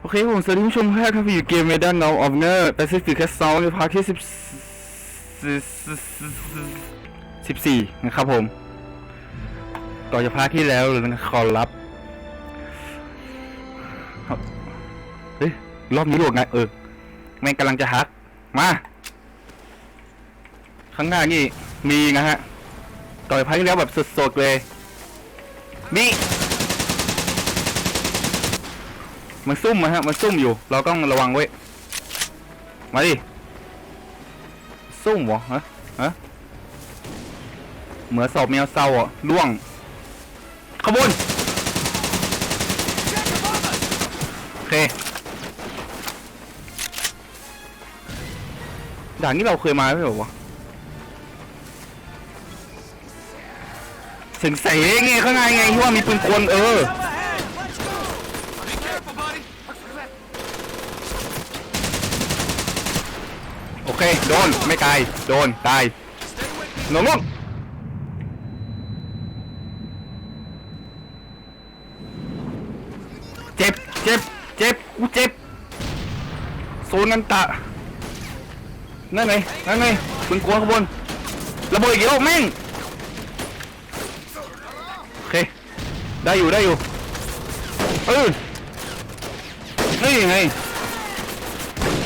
โอเคผมสวัสดีผู้ชมครับอยู่เกมเมดันนอออฟเนอร์แปซิฟิกแคสซอลในพาร์ทที่สิบสิบสี่นะครับผม ต่อจากพาร์ทที่แล้วเลยนะขอรับครับเฮ้ยรอบนี้โหลดไงเออแม่งกำลังจะฮัก มา ข้างหน้านี่มีนะฮะ ต่อยพาร์ทที่แล้วแบบสดๆเลยนี่ มันซุ่มมาฮะ มันซุ่มอยู่ เราต้องระวังไว้ มาดิ ซุ่มเหรอฮะฮะเหมือนสอบแมวเศร้าอะล่วง ขบวนโอเค ด่านนี้เราเคยมาไม่ใช่เหรอวะเสียงเสงไงข้างในไงที่ว่ามีปืนกลเออ โดน ไม่ตายโดน ตายหนุ่มเจ็บ เจ็บ เจ็บ กูเจ็บ โซนนันตะ นั่นไง นั่นไงปืนกลัวขางบวนระเบิดอีกแล้วแม่ง โอเค ได้อยู่ ได้อยู่ เออนี่ไง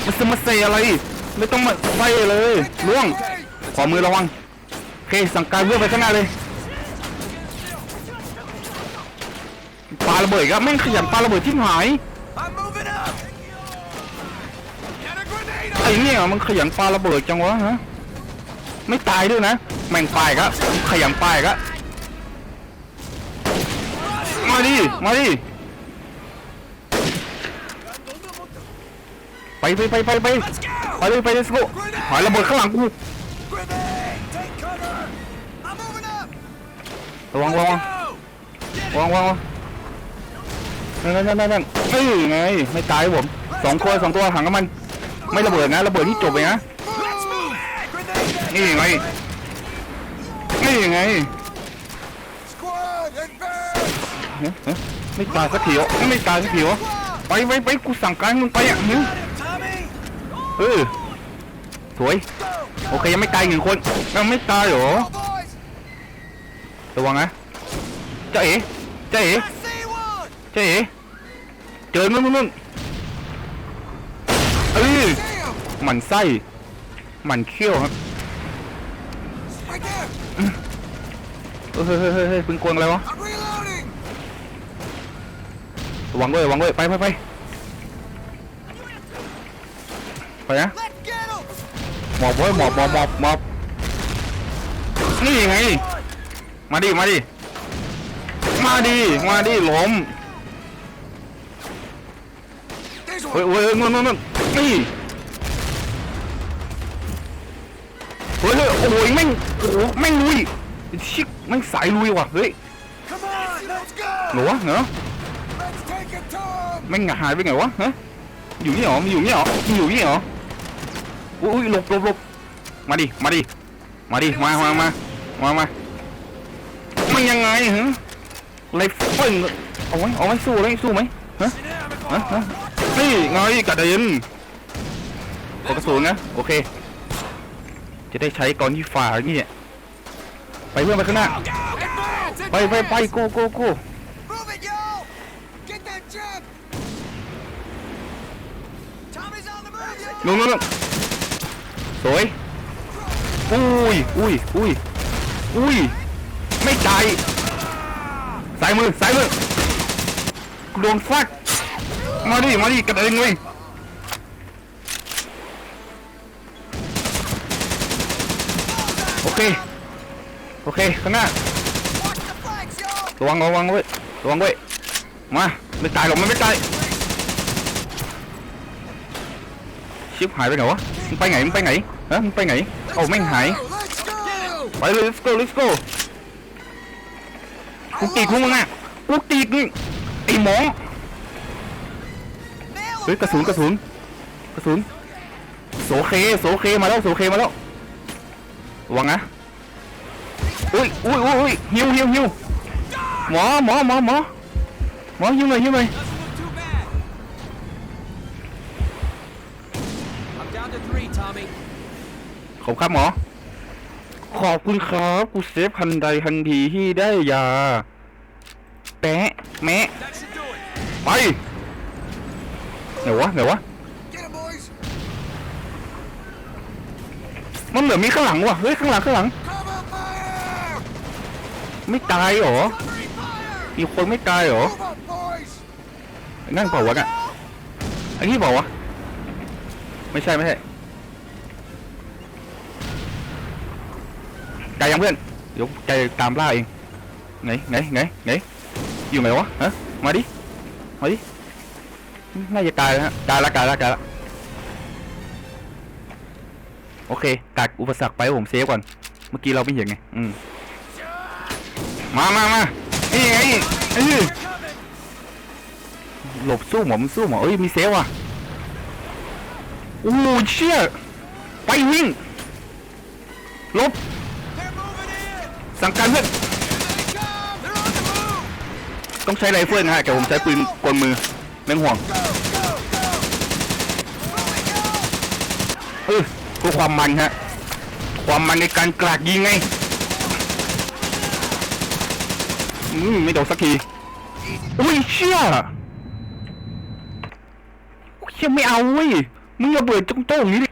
มันจะมาใส่อะไร ไม่ต้องมาใส่เลยล่วงขอมือระวังโอเคสั่งการเพื่อไปข้างหน้าเลยปาระเบิดครับแม่งขยันปาระเบิดที่หายไอ้เนี่ยมันขยันปาระเบิดจังวะฮะไม่ตายด้วยนะแม่งปลายก็ขยันปลายก็มาดิมาดิ ไปไปไปไปไปไปเลยไปเลยสโกหายระเบิดข้างหลังกูระวังระวัง Go. วางวางวางนั่นนั่นนั่นนั่นนี่ไงไม่ตายผมสองตัวสองตัวถังน้ำมัน ไม่ระเบิดนะระเบิดที่จบไปนะนี่ไงนี่ไงไม่ตายสักทีวะไม่ตายสักทีวะไปไปไปกูสั่งการมึงไปอะมึง เออสวย โอเคยังไม่ตายหนึ่งคนยังไม่ตายเหรอระวังนะเจ๊เอ๋เจ๊เอ๋เจ๊เอ๋เจอนู่นนู่นเออหมันไส้หมันเขี้ยวครับเฮ้ยเฮ้ยเฮ้ยเฮ้ยปืนกลอะไรวะระวังด้วยระวังด้วยไปไปไป ไปนะหมอบไว้หมอบหมอบหมอบหมอบนี่ไง มาดิมาดิมาดิมาดิล้มเฮ้ยเฮ้ยเฮ้ยนู่นนู่นนู่นนี่เฮ้ยเฮ้ยโอ้โหแม่งโอ้แม่งลุยชิคแม่งสายลุยว่ะเฮ้ยหนูวะเหรอ Let's take it to him. แม่งหายไปไงวะฮะอยู่นี่เหรอมันอยู่นี่เหรอมันอยู่นี่เหรอ อุ้ยหลบหลบหลบมาดิ มาดิ มาดิ มามามามามามันยังไงฮะไรเฟิงเอาไว้เอาไว้สู้เลยสู้ไหมฮะฮะฮะนี่ไงกระเด็นกดกระสุนนะ โอเค จะได้ใช้ก่อนที่ฝ่าอย่างนี้เนี่ยไปเพื่อนไปข้างหน้า Go, advance. ไปไปไปโกโกโก Move it, yo. Get that jump. สวย อุ้ย อุ้ย อุ้ย อุ้ย ไม่ตายสายมือสายมือโดนฟัดมาดิ มาดิ กระเด็นเว้ยโอเค โอเค ข้างหน้าระวังระวังเว้ยระวังเว้ย มา ไม่ตายหรอกมันไม่ตาย ชิบหายไปไหนวะมึงไปไหนมึงไปไหน ฮะมึงไปไหนโอ้าแม่งหาย ไปเลย let's go let's go กูตีกูมึงอะกูตีมึงไอ้หมอ Nail เฮ้ยกระสุนกระสุนกระสุนโสเคโสเคมาแล้วโสเคมาแล้ววังนะอุ้ยอุ้ยอุ้ยอุ้ยหิวหิวหิวหมอหมอหมอหมอหมอหิวหน่อยหิวหน่อย ผมครับหมอ ขอบคุณครับกูเซฟทันใดทันทีที่ได้ยา แปะแมะ That should do it. ไปไหนวะไหนวะ Get him, boys. มันเหลือมีข้างหลังวะเฮ้ยข้างหลังข้างหลัง Cover fire. ไม่ตายเหรอ Covering fire. มีคนไม่ตายเหรอ Move up, boys. นั่นเปล่าวะน่ะไอ้นี่เปล่าวะไม่ใช่ไม่ใช่ ใจยังเพื่อน เดี๋ยวใจตามล่าเอง ไหนไหนไหนไหนอยู่ไหนวะฮะมาดิ มาดิ น่าจะตายแล้วฮะตายละตายละตายละโอเคตัดอุปสรรคไปผมเซฟก่อน เมื่อกี้เราไม่เห็นไง อืม มามามานี่ไงเอ้ยหลบสู้หมอมสู้หมอเอ้ย มีเซฟว่ะโอ้โหเชี่ยไปวิ่งลบ สั่งการเพื่อนต้องใช้ไรเฟิลนะฮะแต่ผมใช้ปืนกลมือไม่งห่วงเออเพื่อความมันฮะความมันในการกราดยิงไงอืมไม่โดนสักทีอุ้ยเชี่ยเชี่ยไม่เอาเว้ยมึงระเบิดตรงๆอย่างนี้ดิ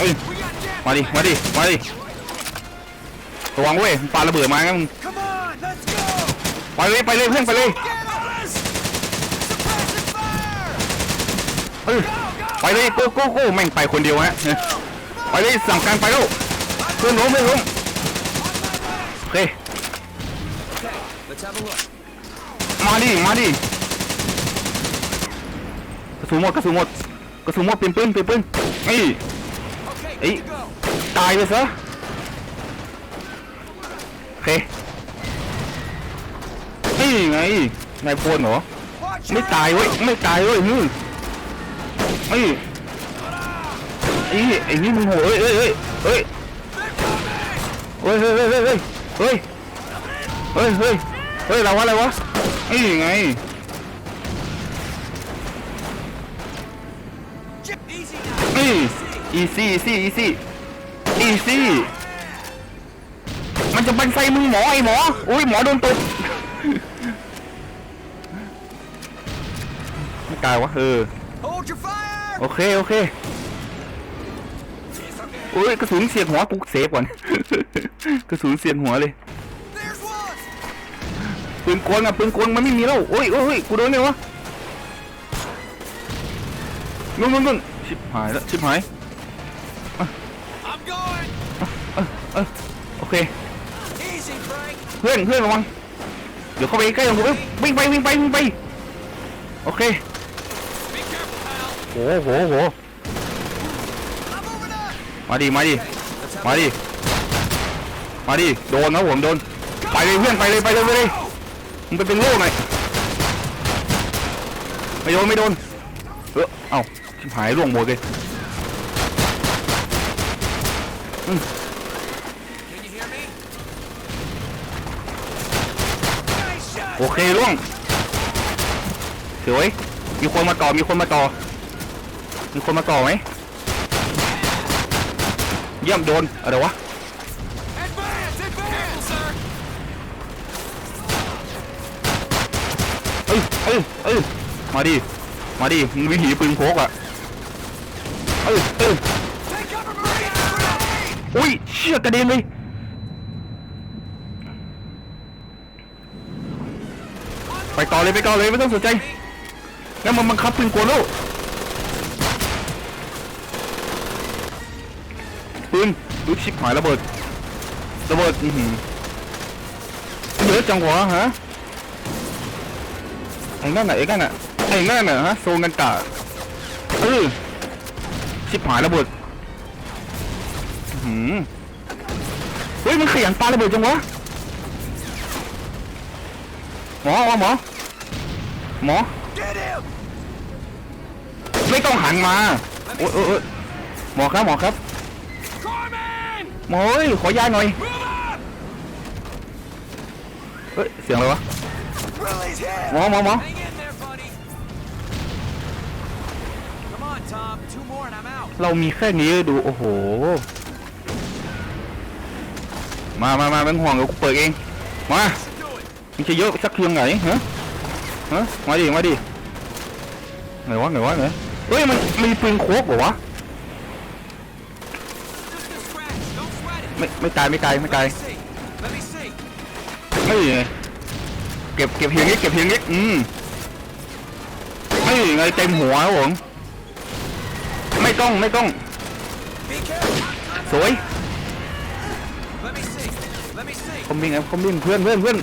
เอ้ยมาดิมาดิมาดิระวังเว้ยปาระเบิดมางั้นมึงไปเลยไปเลยเพื่อนไปเลย Get us. Suppressing fire. เออไปเลยก้โก้โก้แม่งไปคนเดียวฮะไปเลยสั่งการไปแล้วเพื่อนล้มเพื่อนล้มโอเค Let's have a look. มาดิมาดิกระสุนหมดกระสุนหมดกระสุนหมดเปลี่ยนปืนเปลี่ยนปืนนี่ Okay, Hey. good to go. ตายไปซะโอเคนี่ไงนายพลเหรอไม่ตายเว้ยไม่ตายเว้ยฮึไอ้ไอ้ไอ้นี่มึงโหเอ้ยเอ้ยเอ้ยเฮ้ยเฮ้ยเฮ้ยเฮ้ยเฮ้ยเฮ้ยเฮ้ยเฮ้ยเฮ้ยเราวะอะไรวะนี่ไง Chip easy now. นี่ อีซี่อีซี่อีซี่อีซี่มันจะบันไซมึงหมอไอ้หมออุ้ยหมอโดนตบไม่ตายวะเออ Hold your fire. โอเคโอเคโอ้ยกระสุนเสียดหัวกูเซฟก่อนกระสุนเสียดหัวเลย There's one. ปืนกลอะปืนกลมันไม่มีแล้วโอ้ยโอ้ยโอ้ยกูโดนไงวะนู่นนู่นนู่นชิบหายแล้วชิบหาย เออโอเค เพื่อนเพื่อนระวังเดี๋ยวเข้าไปใกล้ของกูวิ่งไปวิ่งไปวิ่งไป โอเคโอ้โหโหมาดิมาดิมาดิมาดิโดนนะผมโดน ไปเลยเพื่อนไปเลยไปเลยไปเลยมึงไปเป็นโล่หน่อยไม่โดนไม่โดน เออเอ้าหายร่วงหมดเลย Can you hear me? Nice shot. โอเคร่วงสวยมีคนมาต่อมีคนมาต่อ มีคนมาต่อไหมเยี่ยมโดนอะไรวะ Advance, advance, sir. เอ้ยเอ้ยเอ้ยมาดิมาดิมึงวิถีปืนพกอะเอ้ยเอ้ย Take cover, Marine. Grenade. อุ้ยเชี่ยกระเด็นเลย ไปต่อเลยไปต่อเลยไม่ต้องสนใจงั้นมันบังคับปืนกลแล้ปืนดูชิบหายระเบิดระเบิดอือหือเยอะจังหวะฮะไอ้นั่นน่ะไอ้นั่นน่ะไอ้นั่นน่ะฮะโซงันตะเออชิบหายระเบิดอื้อหือเฮ้ยมันขยันปาระเบิดจังวะ หมอหมอหมอไม่ต้องหันมาโอ้ยโอ้ยหมอครับหมอครับหมอเอ้ยขอยาหน่อยเฮ้ยเสียงอะไรวะหมอหมอหมอเรามีแค่นี้ดูโอ้โห มามามาเป็นห่วงเดี๋ยวกูเปิดเอง มา มันจะเยอะสักเครื่องไหนฮะฮะมาดิมาดิไหนวะไหนวะไหนเฮ้ยมันมีปืนโคกเหรอวะ Just a scratch. Don't sweat it. ไม่ไม่ตายไม่ตายไม่ตาย Let me see. Let me see. ไม่ไงเก็บเก็บเพียงนี้เก็บเพียงนี้อืมไม่ไงเต็มหัวครับผมไม่ต้องไม่ต้อง Be careful! สวย Let me see. Let me see. คอมบิงครับคอมบิงเพื่อนเพื่อนเพื่อน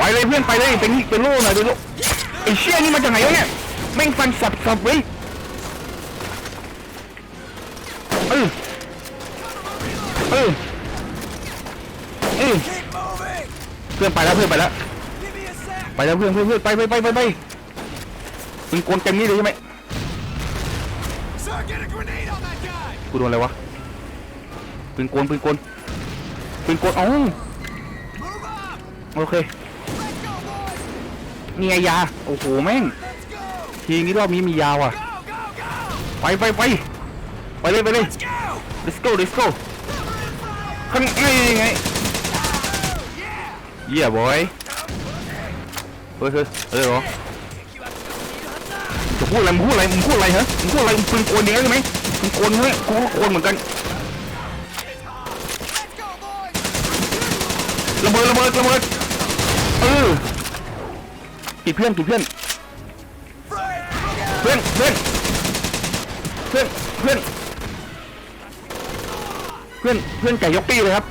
ไปเลยเพื่อนไปเลยเป็นเป็นโล่หน่อยเป็นโล่ไอ้เชี่ยนี่มาจากไหนวะเนี่ยแม่งฟันสับสับเว้ยเออเออเออเพื่อนไปแล้วเพื่อนไปแล้วไปแล้วเพื่อนเพื่อนเพื่อนไปไปไปไปไปมึงโกนเต็มนี่เลยใช่ไหมกูโดนอะไรวะปืนโกนปืนโกนปืนโกนอ้า Move up! โอเค boys! นี่ไงยา โอ้โหแม่ง ทีนี้รอบนี้มียาว่ะ ไปไปไปไปเลยไปเลย Let's go! let's go ข้างไงไงเยี่ยบอยเฮ้ยเฮ้ยเฮ้ยหรอจะพูดอะไรมึงพูดอะไรมึงพูดอะไรฮะมึงพูดอะไรมึงปืนโกนเนี้ยใช่ไหมมึงโกนเนี้ยกูก็โกนเหมือนกันระเบิดระเบิดระเบิดเออีเพื่อนกี่เพื่อนเพื่อนเพื่อนเพื่อนเพื่อนเพื่อนเพื่อนไก่ยกปี้เลยครับ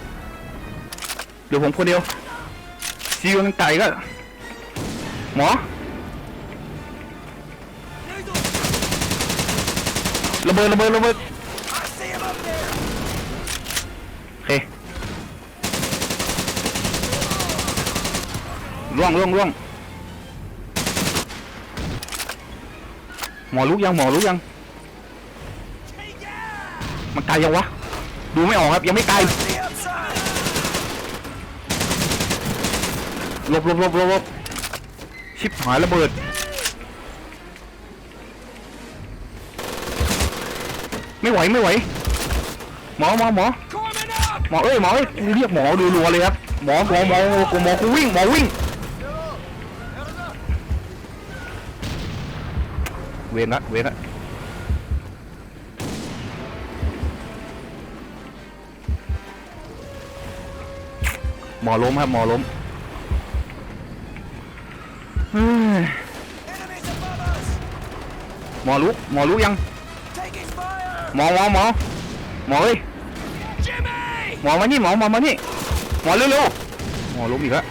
เดี๋ยวผมคนเดียวซีกันไก่ก็หมอระเบิดระเบิดระเบิดโอเคล่วงล่วงล่วง หมอรู้ยังหมอรู้ยัง มันไกลยังวะ ดูไม่ออกครับยังไม่ไกลหลบหลบหลบหลบหลบชิบหายระเบิด ไม่ไหวไม่ไหว หมอหมอหมอหมอเอ้ยหมอเอ้ยกูเรียกหมอดูรัวเลยครับ หมอหมอหมอกูหมอกูวิ่งหมอวิ่ง วรละเวรละหมอล้มครับหมอล้มหมอรู้หมอรู้ยังหมอหมอหมอหมอเอ้ยหมอมานี่หมอหมอมานี่หมอเร็วๆหมอล้มอีกแล้ว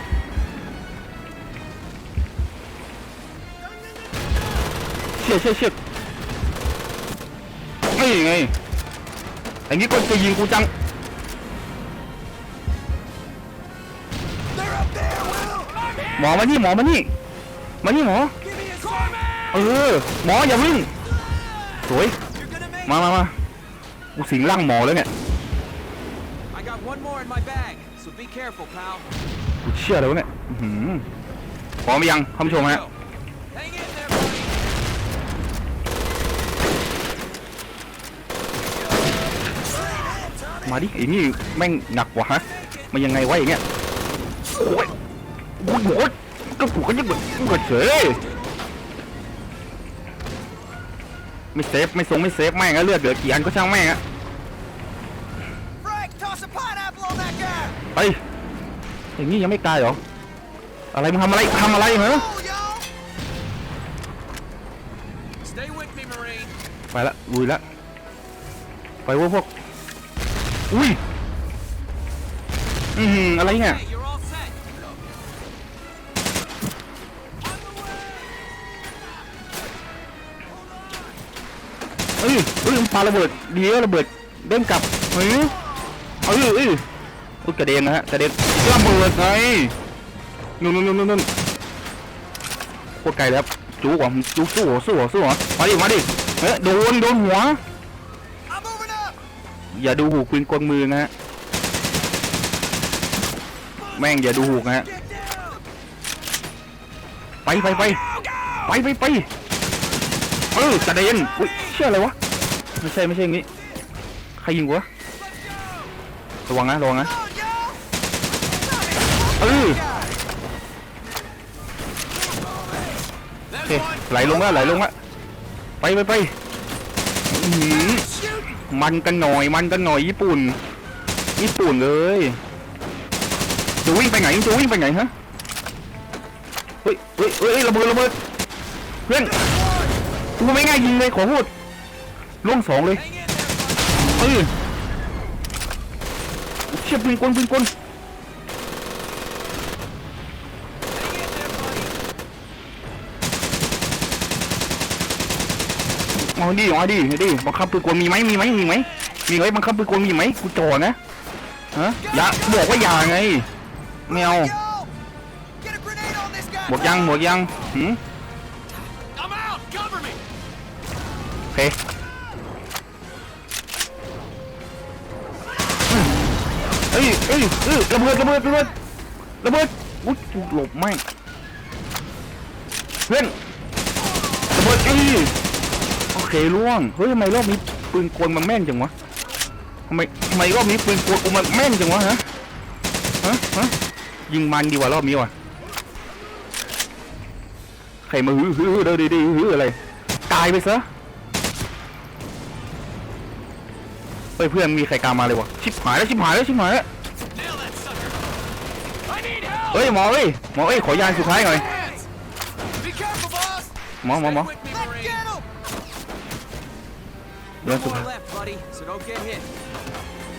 เชี่ยเชี่ยเชี่ยนี่ไงอย่างนี้ก็จะยิงกูจัง They're up there, Will! หมอมานี่หมอมานี่มานี่หมอ Give me a Corman! เออหมออย่าวิ่งสวย You're gonna make มามามากูสิงร่างหมอแล้วเนี่ย I got one more in my bag, so be careful, pal. กูเชื่อแล้วเนี่ยอื้อหือพร้อมหรือยังท่านผู้ชมฮะ Go. Hang in there, buddy. มาดิไอ้นี่แม่งหนักกว่าฮะมันยังไงวะอย่างเงี้ยโอ้ยโอ้ยโอ้ยก็กูก็ยังแบบกดเฉยไม่เซฟไม่ทรงไม่เซฟแม่งอะเลือดเหลือกี่อันก็ช่างแม่งอะ Frank, toss a pineapple on that guy! ไปอย่างนี้ยังไม่ตายเหรออะไรมึงทำอะไรทำอะไรเหรอ Oh, y'all! Stay with me, Marine. ไปละลุยละไปเว้ยพวก อุ้ย อือหืออะไรเนี่ย Hey, you're all set. เอ้ยเอ้ยมันปาระเบิดดีแล้วระเบิดเด้งกลับเฮ้ยเอ้ยเอ้ยอุ๊ยกระเด็นนะฮะกระเด็นระเบิดไงนู่นนู่นนู่นนู่นนู่นโคตรไกลแล้วครับจูกว่าจูสู้หัวสู้หัวสู้หัวมาดิมาดิเฮ้ยโดนโดนหัว I'm moving up! อย่าดูหูปืนกลมือนะฮะ แม่งอย่าดูหูนะฮะ ไปไปไปไปไปไปเออกระเด็นอุ้ยเชื่ออะไรวะ ไม่ใช่ไม่ใช่อย่างนี้ ใครยิงกูวะ ระวังนะระวังนะเออโอเคไหลลงแล้วไหลลงแล้วไปไปไปอื้อ มันกันหน่อยมันกันหน่อยญี่ปุ่น ญี่ปุ่นเลยจะวิ่งไปไหนจะวิ่งไปไหนฮะเฮ้ยเฮ้ยเฮ้ยระเบิดระเบิดเพื่อนกูไม่ง่ายยิงเลยขอพูดล่วงสองเลยเฮ้ยเออเชี่ยปืนกลปืนกล เอาดิเอาดิเอาดิบังคับปืนกลมีไหมมีไหมมีไหมมีไหมบังคับปืนกลมีไหมกูจ่อนะฮะอย่าบอกว่าอย่าไงไม่เอา Yo! Get a grenade on this guy! หมดยังหมดยังหืมโอเคเอ้ยเอ้ยเอ้ยระเบิดระเบิดระเบิดระเบิดอุ้ยหลบไม่เพื่อนระเบิดเอ้ย เคล่วง เฮ้ยทำไมรอบนี้ปืนกลมันแม่นจังวะทำไมทำไมรอบนี้ปืนกลมันแม่นจังวะฮะฮะฮะยิงมันดีกว่ารอบนี้ว่ะใครมาฮือฮือเด้อดีดีฮืออะไรตายไปซะเฮ้ยเพื่อนมีใครกามาเลยวะชิบหายแล้วชิบหายแล้วชิบหายแล้วเฮ้ยหมอเอ้ยหมอเอ้ยขอยานสุดท้ายหน่อยหมอหมอหมอ เรือน No สุด more left, buddy. So don't get hit.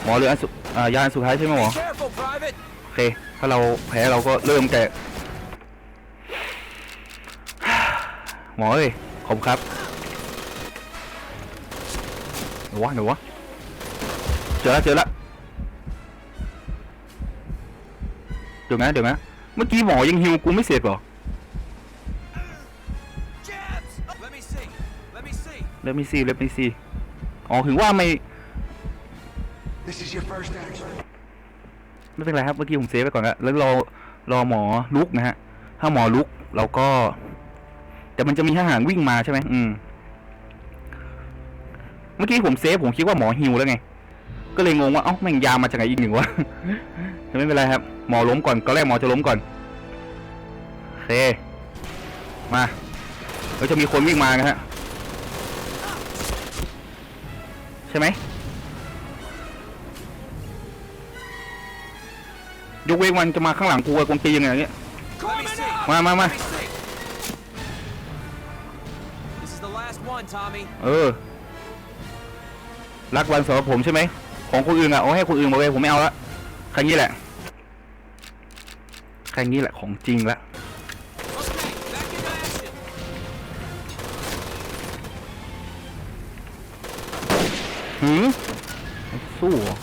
หมอเรือนสุดอ่ายานสุดท้ายใช่ไหมหมอ Be careful, Private. โอเค ถ้าเราแพ้เราก็เริ่มแต่ หมอเอ้ยขอบคุณครับหนูวะหนูวะเจอแล้วเจอแล้วเดี๋ยวนะเดี๋ยวนะเมื่อกี้หมอยังฮิวกูไม่เสร็จเหรอ Jabs! Let me see. Let me see. เลมีซีเลมีซี อ๋อถึงว่าไม่ This is your first action. ไม่เป็นไรครับเมื่อกี้ผมเซฟไปก่อนแล้วแล้วรอรอหมอลุกนะฮะ ถ้าหมอลุกเราก็ แต่มันจะมีทหารวิ่งมาใช่ไหมอืม เมื่อกี้ผมเซฟผมคิดว่าหมอฮิวแล้วไง ก็เลยงงว่าเอ้าแม่งยามาจากไหนอีกหนึ่งวะ แต่ไม่เป็นไรครับ หมอล้มก่อนก็แรกหมอจะล้มก่อนโอเคมาเราจะมีคนวิ่งมานะฮะ ใช่ไหมยกเว้นวันจะมาข้างหลังกูกับกงตียังไงอย่างเงี้ย Let me see. มามามา Let me see. This is the last one, Tommy. เออ รักวันสำหรับผมใช่ไหม ของคนอื่นอะเอาให้คนอื่นมาเลยผมไม่เอาละครั้งนี้แหละครั้งนี้แหละของจริงละ หืมสู้เหรอ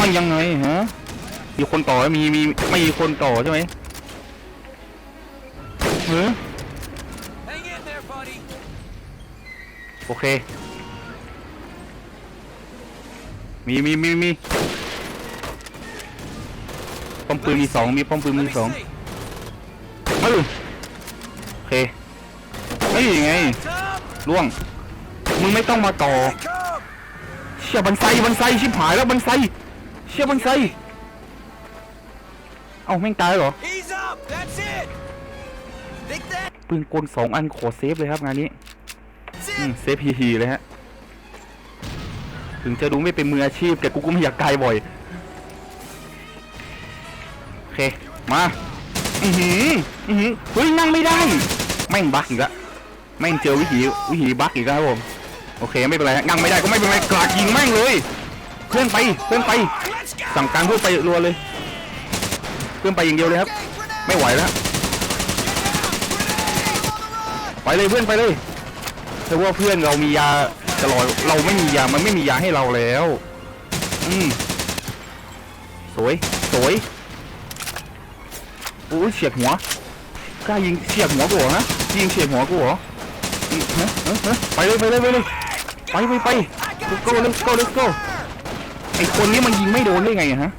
มันยังไงฮะมีคนต่อไหมมีมีไม่มีคนต่อใช่ไหมหือ Hang in there, buddy. โอเค มีมีมีมีป้อมปืนมีสองมีป้อมปืน Let มี me สอง see. เออโอเคเฮ้ยไง Tom, ล่วงมึงไม่ต้องมาต่อ Come! เชี่ยบันไซบันไซชิบหายแล้วบันไซเชี่ยบันไซเอ้าแม่งตายเหรอ He's up! That's it! Think that? ปืนกลสองอันขอเซฟเลยครับงานนี้ That's อืม it! เซฟฮีๆเลยฮะ ถึงจะดูไม่เป็นมืออาชีพ แต่กูก็ไม่อยากตายบ่อย โอเค มา อือหือ อือหือเฮ้ยนั่งไม่ได้ แม่งบั๊กอีกแล้วแม่งเจอวิธีวิธีบั๊กอีกแล้วครับผม โอเคไม่เป็นไรฮะนั่งไม่ได้ก็ไม่เป็นไรกราดยิงแม่งเลยเพื่อนไปเพื่อนไปสั่งการพื่อนไปรัวเลยเพื่อนไปอย่างเดียวเลยครับ ไม่ไหวแล้วไปเลยเพื่อนไปเลยแต่ว่าเพื่อนเรามียาตลอดเราไม่มียามันไม่มียาให้เราแล้ว อืมสวยสวยโอ้ยเฉียดหัวกล้ายิงเฉียดหัวกูเหรอฮะยิงเฉียดหัวกูเหรอไปเลยไปเลยไปเลย ไปไปไป let's go let's go let's go ไอคนนี้มันยิงไม่โดนได้ไงอะฮะ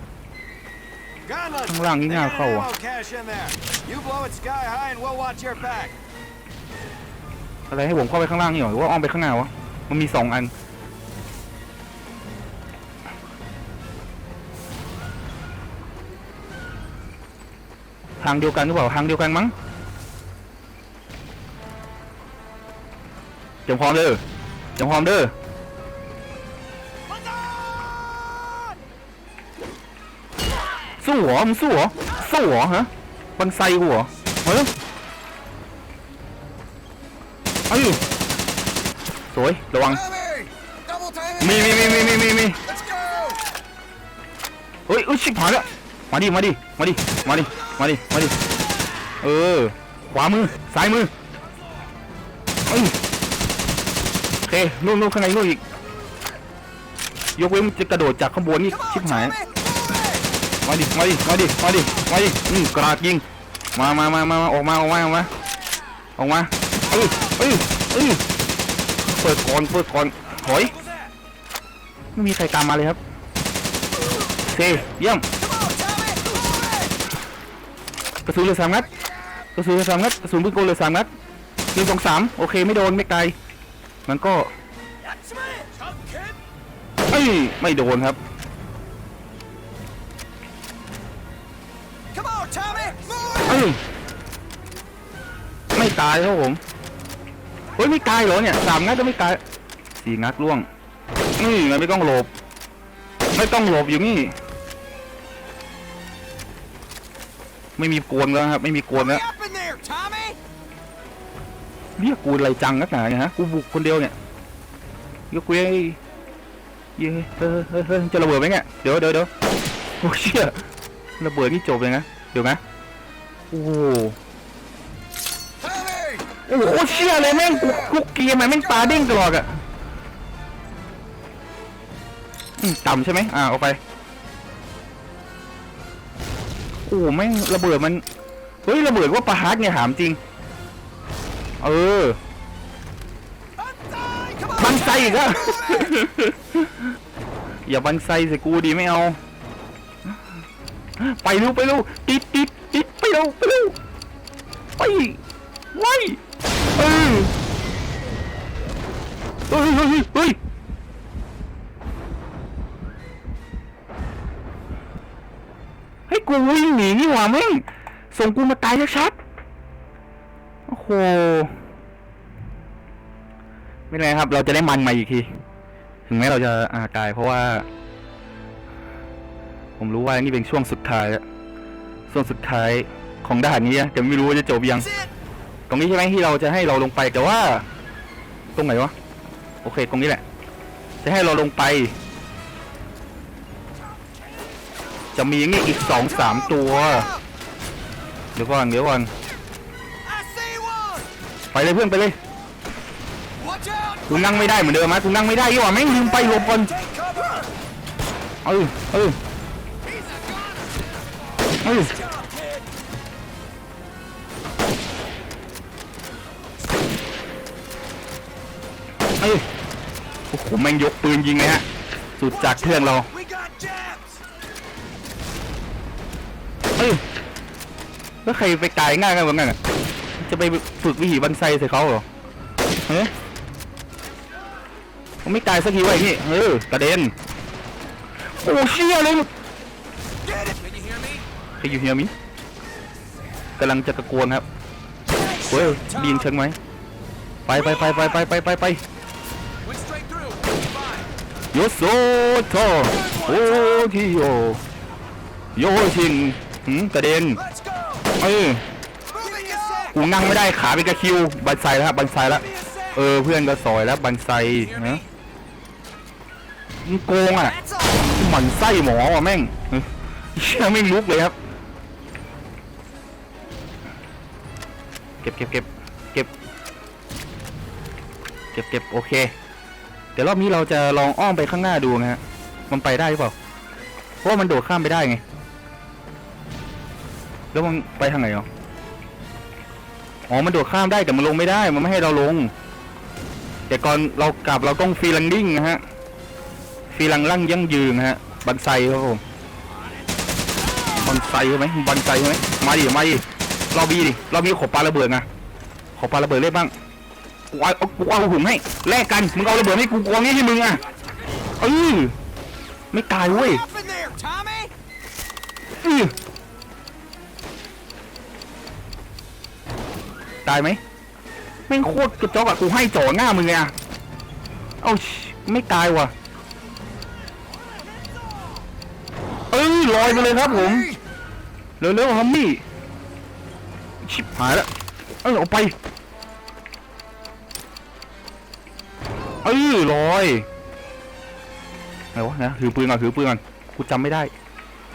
Gunless! ข้างล่างนี่น่าเข้าอะ Ammo cache in there! You blow it sky high and we'll watch your back. อะไรให้ผมเข้าไปข้างล่างนี่เหรอหรือว่าอ้อมไปข้างหน้าวะ มันมีสองอัน ทางเดียวกันหรือเปล่า ทางเดียวกันมั้งเตรียมพร้อมเด้อเตรีย มพร้อมเด้อสู้เหรอมึงสู้เหรอสู้เหรอฮะบันไซกูเหรอเฮ้ยเอ้ยสวยระวัง Tommy! Double time มีมีมีมีมีมีมี Let's go! เฮ้ยอุ้ยชิบหายแล้วมาดิมาดิมาดิมาดิมาดิมาดิเออขวามือซ้ายมือ นู่นนู่นข้างในนู่นอีก ยกเว้นมันจะกระโดดจากข้างบนนี่ชิบหาย มาดิ มาดิ มาดิ มาดิ มาดิอืมกราดยิง มามามามาออกมาออกมาออกมา ออกมาเอ้ยเอ้ยเอ้ยเปิดก่อนเปิดก่อนถอยไม่มีใครตามมาเลยครับเคเยี่ยมกระสุนเลือสามนัดกระสุนเลือสามนัดกระสุนปืนกลเลือสามนัดหนึ่งสองสามโอเคไม่โดนไม่ไกล มันก็ That's me! Chunk kid! เอ้ยไม่โดนครับ เอ้ยไม่ตายครับผมเฮ้ยไม่ตายเหรอเนี่ยสามนัดก็ไม่ตายสี่นัดล่วงนี่ไงไม่ต้องหลบ ไม่ต้องหลบอยู่นี่ ไม่มีกวนแล้วครับ ไม่มีกวนแล้ว เรียกกูอะไรจังนักหนาเนี่ยฮะกูบุกคนเดียวเนี่ยยกเว้ยเย้เฮ้ยเฮ้ยเฮ้ยจะระเบิดไหมเนี่ยเดี๋ยวเดี๋ยวเดี๋ยวโอ้เชี่ยระเบิดนี่จบเลยนะเดี๋ยวนะโอ้โหโอ้โหเชี่ยเลยแม่งกูทุกเกียร์มันแม่งปลาเด้งตลอดอะต่ำใช่ไหมอ่าเอาไปโอ้โหแม่งระเบิดมันเฮ้ยระเบิดว่าปลาฮาร์ดเนี่ยถามจริง เออ Untie! Come on! บันไซอีกอะอย่าบันไซใส่กูดีไม่เอา ไปเร็วไปเร็วติดติดติดไปเร็วไปเร็วไปไว้เออเฮ้ยเฮ้ยเฮ้ยเฮ้ยให้กูวิ่งหนีนี่หว่าแม่งส่งกูมาตายชัดๆ โอ้โหไม่เป็นไรครับ เราจะได้มันมาอีกที ถึงแม้เราจะอาตาย เพราะว่า ผมรู้ว่านี่เป็นช่วงสุดท้ายแล้วช่วงสุดท้ายของด่านนี้แต่ไม่รู้ว่าจะจบยัง ตรงนี้ใช่ไหมที่เราจะให้เราลงไปแต่ว่า ตรงไหนวะโอเค ตรงนี้แหละ จะให้เราลงไป จะมีอย่างนี้อีกสองสามตัว เดี๋ยวก่อนเดี๋ยวก่อน ไปเลยเพื่อนไปเลย Watch out! กูนั่งไม่ได้เหมือนเดิมนะกูนั่งไม่ได้ยี่หว่าแม่งลืมไปหลบก่อนเออเออเออเออโอ้โหแม่งยกปืนยิงเลยฮะ สุดจากเพื่อนเราเออแล้วใครไปตายง่ายกันแบบนั้นอะ จะไปฝึกวิถีบันไซใส่เขาเหรอเฮ้ยผมไม่ตายสักทีวะไอ้นี่เออกระเด็นโอ้เชี่ยเลย Can you hear me? ใครอยู่เฮียมิกำลังจะตะโกนครับเฮ้ยไดีนเชิงไหมไปไปไปไปไปไปไปไป Went straight through. Fine. โยโซโตโอทิโยโยชิงหืมกระเด็น Let's go! เออ กูนั่งไม่ได้ขาเป็นกระคิว บันไซแล้วครับบันไซแล้วเออเพื่อนก็ซอยแล้วบันไซนะมึงโกงอะหมันไส้หมอว่ะแม่งเชื่อไม่ลุกเลยครับ เก็บเก็บเก็บเก็บเก็บเก็บโอเค เดี๋ยวรอบนี้เราจะลองอ้อมไปข้างหน้าดูนะฮะ มันไปได้หรือเปล่า เพราะมันโดดข้ามไปได้ไง แล้วมันไปทางไหนอะ อ๋อ มันโดดข้ามได้แต่มันลงไม่ได้ มันไม่ให้เราลง แต่ก่อนเรากลับเราต้องฟรีลันดิ้งนะฮะ ฟรีลังลั่งยั่งยืนนะฮะ บันไซครับผม บันไซใช่ไหมบันไซใช่ไหมมาดิ มาดิรอบีดิรอบีขอปาระเบิดนะขอปาระเบิดเล่นบ้างกูเอาเอากูเอาหุ่นให้แลกกัน มึงเอาระเบิดให้กูกวงนี้ให้มึงอะเออไม่ตายเว้ย Up in there, Tommy! อื้อ ตายไหมแม่งโคตรกระจอกอะกูให้จ่อหน้ามึงเลยอะเอ้าชิไม่ตายว่ะเอ้ยลอยมาเลยครับผมเร็วๆฮัมมี่ชิบหายแล้วเออเอาไปเออลอยไหนวะนะถือปืนก่อนถือปืนก่อนกูจำไม่ได้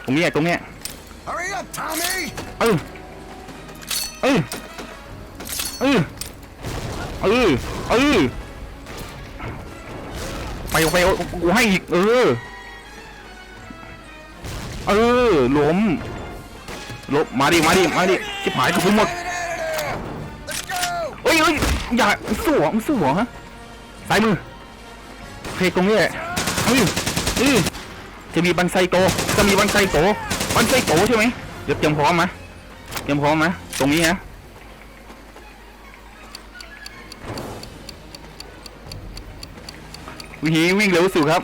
ตรงเนี้ยตรงเนี้ย Hurry up, Tommy! เออเออ เออเออเออไปไปกูให้อีกเออ เออล้มล้มาดิมาดิมาดิชิบหายกูหมด Let's go! เอ้ยเอ้ยอย่ามึงสู้หรอมึงสู้หรอฮะซ้ายมือเพลตรงนี้แหละเอ้ยเอ้ยจะมีบันไซโตจะมีบันไซโตบันไซโตใช่ไหมเดี๋ยวเตรียมพร้อมมเตรียมพร้อมมตรงนี้ฮะ วิ่งวิ่งเร็วสุดครับ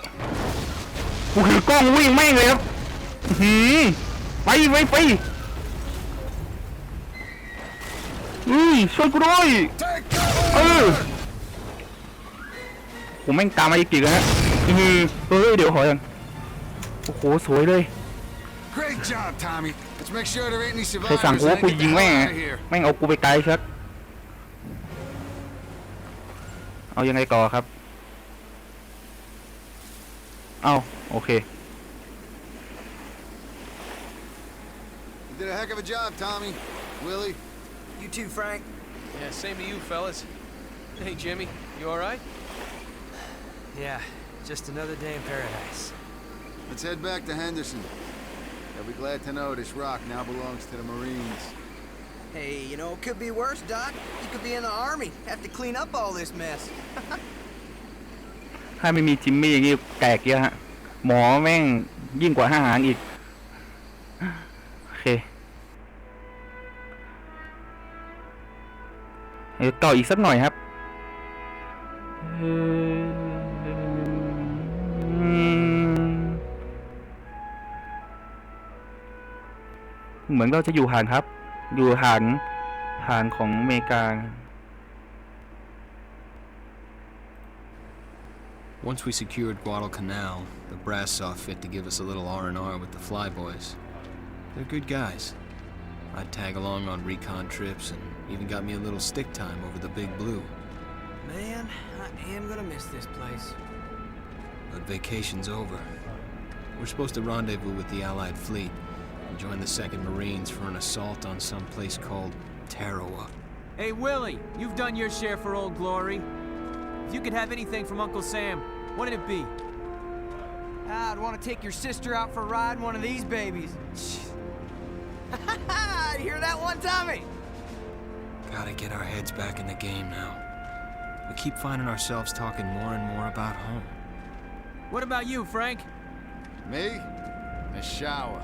กูถือกล้องวิ่งแม่งเลยครับอื้อหือไปไปไปอุ้ยช่วยกูด้วย Take เอ cover! อผมแม่งตามมาอีกกี่แล้วฮะอือหือเฮ้ยเดี๋ยวขอกันโอ้โหสวยเลย Great job, Tommy. Let's make sure there ain't any ใคร survivors สั่งกู and ว่า then กู get ยิง the แม่ง hell อะ out of here. แม่งเอากูไปไกลชักเอายังไงต่อครับ เอาโอเค You did a heck of a job, Tommy. Willie, You too, Frank. Yeah, same to you, fellas. Hey, Jimmy, you alright? Yeah, just another day in paradise. let's head back to Henderson. They'll be glad to know this rock now belongs to the Marines. Hey, you know, it could be worse, Doc. You could be in the army, have to clean up all this mess. ถ้าไม่มีจิมมี่อย่างงี้แตกเยอะฮะ หมอแม่งยิ่งกว่าทหารอีก โอเคเดี๋ยวต่ออีกสักหน่อยครับเหมือนเราจะอยู่ห่างครับ อยู่ห่างห่างของอเมริกา Once we secured Guadalcanal, the brass saw fit to give us a little R&R with the Flyboys. They're good guys. I'd tag along on recon trips and even got me a little stick time over the Big Blue. Man, I am gonna miss this place. But vacation's over. We're supposed to rendezvous with the Allied fleet and join the 2nd Marines for an assault on some place called Tarawa. Hey, Willie, you've done your share for Old Glory. If you could have anything from Uncle Sam, what'd it be? I'd want to take your sister out for a ride in one of these babies. you hear that one, Tommy? Gotta get our heads back in the game now. We keep finding ourselves talking more and more about home. What about you, Frank? Me? A shower.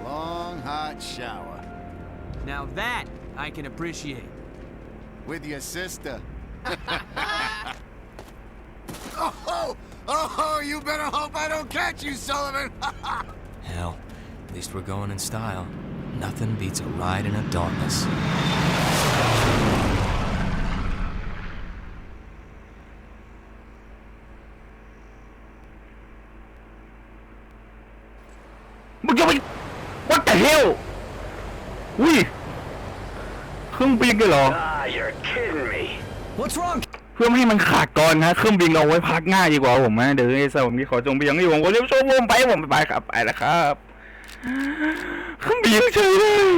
A long, hot shower. Now that I can appreciate. With your sister. oh, oh, oh, you better hope I don't catch you, Sullivan. Hell, at least we're going in style. Nothing beats a ride in a darkness. มึงจะไป what the hell อุ้ยเครื่องบินกันเหรอ Ah, you're kidding me. What's wrong? เพื่อไม่ให้มันขาดก่อนนะเครื่องบินเราไว้พักง่ายดีกว่าผมนะเดี๋ยวไอ้สาวผมที่ขอจงเบียงที่ผมก็จะชมวมไปผมไปครับไปแล้วครับเครื่องบินเฉยเลย